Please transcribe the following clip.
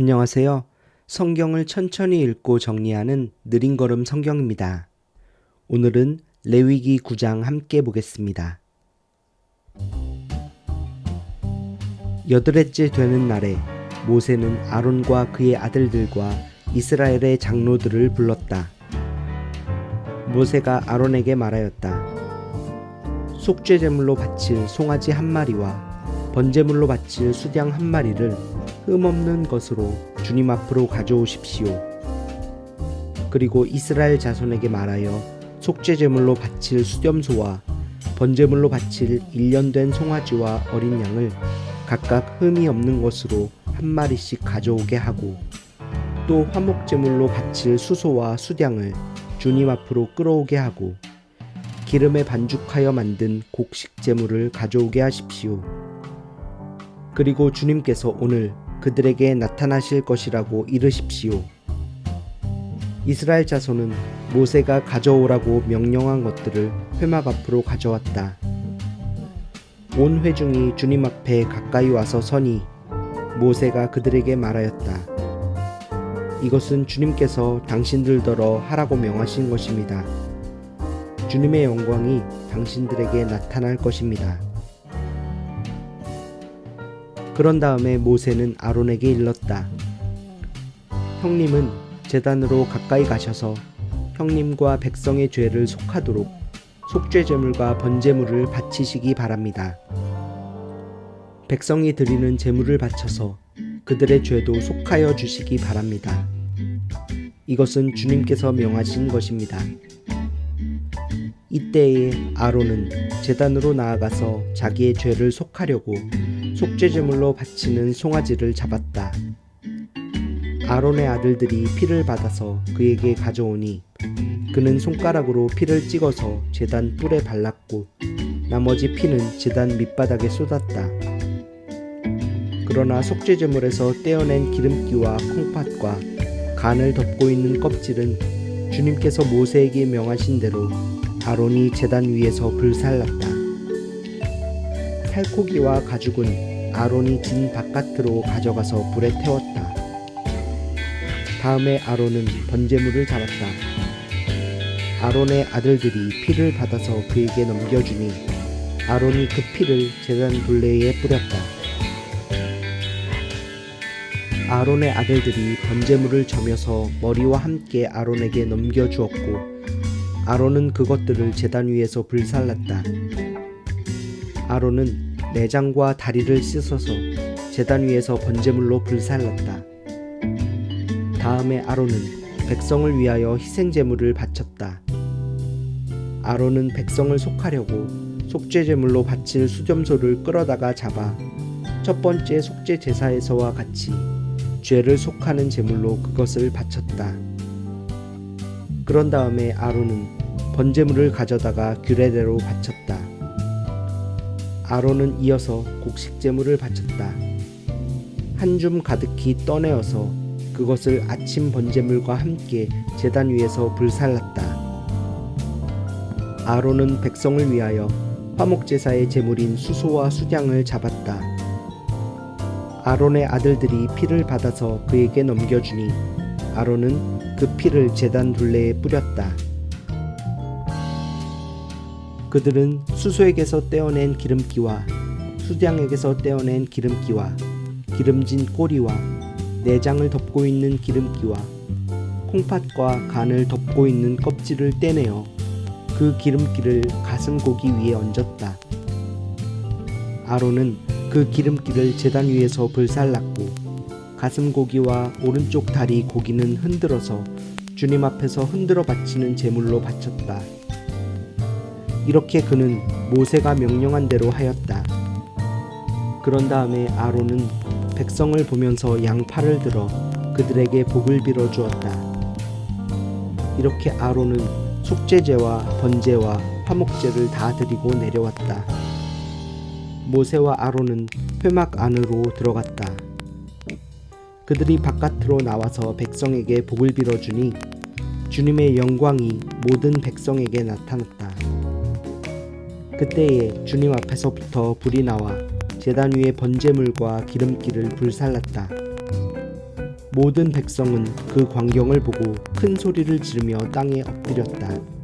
안녕하세요. 성경을 천천히 읽고 정리하는 느린 걸음 성경입니다. 오늘은 레위기 9장 함께 보겠습니다. 여드렛째 되는 날에 모세는 아론과 그의 아들들과 이스라엘의 장로들을 불렀다. 모세가 아론에게 말하였다. 속죄 제물로 바칠 송아지 한 마리와 번제물로 바칠 수양 한 마리를 흠없는 것으로 주님 앞으로 가져오십시오. 그리고 이스라엘 자손에게 말하여 속죄 제물로 바칠 수염소와 번제물로 바칠 1년 된 송아지와 어린 양을 각각 흠이 없는 것으로 한 마리씩 가져오게 하고 또 화목 제물로 바칠 수소와 수량을 주님 앞으로 끌어오게 하고 기름에 반죽하여 만든 곡식 제물을 가져오게 하십시오. 그리고 주님께서 오늘 그들에게 나타나실 것이라고 이르십시오. 이스라엘 자손은 모세가 가져오라고 명령한 것들을 회막 앞으로 가져왔다. 온 회중이 주님 앞에 가까이 와서 서니 모세가 그들에게 말하였다. 이것은 주님께서 당신들더러 하라고 명하신 것입니다. 주님의 영광이 당신들에게 나타날 것입니다. 그런 다음에 모세는 아론에게 일렀다. 형님은 재단으로 가까이 가셔서 형님과 백성의 죄를 속하도록 속죄 제물과 번제물을 바치시기 바랍니다. 백성이 드리는 제물을 바쳐서 그들의 죄도 속하여 주시기 바랍니다. 이것은 주님께서 명하신 것입니다. 이때에 아론은 재단으로 나아가서 자기의 죄를 속하려고 속죄제물로 바치는 송아지를 잡았다. 아론의 아들들이 피를 받아서 그에게 가져오니 그는 손가락으로 피를 찍어서 재단 뿔에 발랐고 나머지 피는 재단 밑바닥에 쏟았다. 그러나 속죄제물에서 떼어낸 기름기와 콩팥과 간을 덮고 있는 껍질은 주님께서 모세에게 명하신 대로 아론이 재단 위에서 불살랐다. 살코기와 가죽은 아론이 진 바깥으로 가져가서 불에 태웠다. 다음에 아론은 번제물을 잡았다. 아론의 아들들이 피를 받아서 그에게 넘겨주니 아론이 그 피를 제단 둘레에 뿌렸다. 아론의 아들들이 번제물을 점여서 머리와 함께 아론에게 넘겨주었고 아론은 그것들을 제단 위에서 불살랐다. 아론은 내장과 다리를 씻어서 제단 위에서 번제물로 불살랐다. 다음에 아론은 백성을 위하여 희생 제물을 바쳤다. 아론은 백성을 속하려고 속죄 제물로 바칠 수점소를 끌어다가 잡아 첫 번째 속죄 제사에서와 같이 죄를 속하는 제물로 그것을 바쳤다. 그런 다음에 아론은 번제물을 가져다가 규례대로 바쳤다. 아론은 이어서 곡식 제물을 바쳤다. 한 줌 가득히 떠내어서 그것을 아침 번제물과 함께 제단 위에서 불살랐다. 아론은 백성을 위하여 화목 제사의 제물인 수소와 수량을 잡았다. 아론의 아들들이 피를 받아서 그에게 넘겨주니 아론은 그 피를 제단 둘레에 뿌렸다. 그들은 수소에게서 떼어낸 기름기와 수량에게서 떼어낸 기름기와 기름진 꼬리와 내장을 덮고 있는 기름기와 콩팥과 간을 덮고 있는 껍질을 떼내어 그 기름기를 가슴 고기 위에 얹었다. 아론은 그 기름기를 제단 위에서 불살랐고 가슴 고기와 오른쪽 다리 고기는 흔들어서 주님 앞에서 흔들어 바치는 제물로 바쳤다. 이렇게 그는 모세가 명령한 대로 하였다. 그런 다음에 아론은 백성을 보면서 양팔을 들어 그들에게 복을 빌어 주었다. 이렇게 아론은 속죄제와 번제와 화목제를 다 드리고 내려왔다. 모세와 아론은 회막 안으로 들어갔다. 그들이 바깥으로 나와서 백성에게 복을 빌어주니 주님의 영광이 모든 백성에게 나타났다. 그때에 주님 앞에서부터 불이 나와 제단 위에 번제물과 기름기를 불살랐다. 모든 백성은 그 광경을 보고 큰 소리를 지르며 땅에 엎드렸다.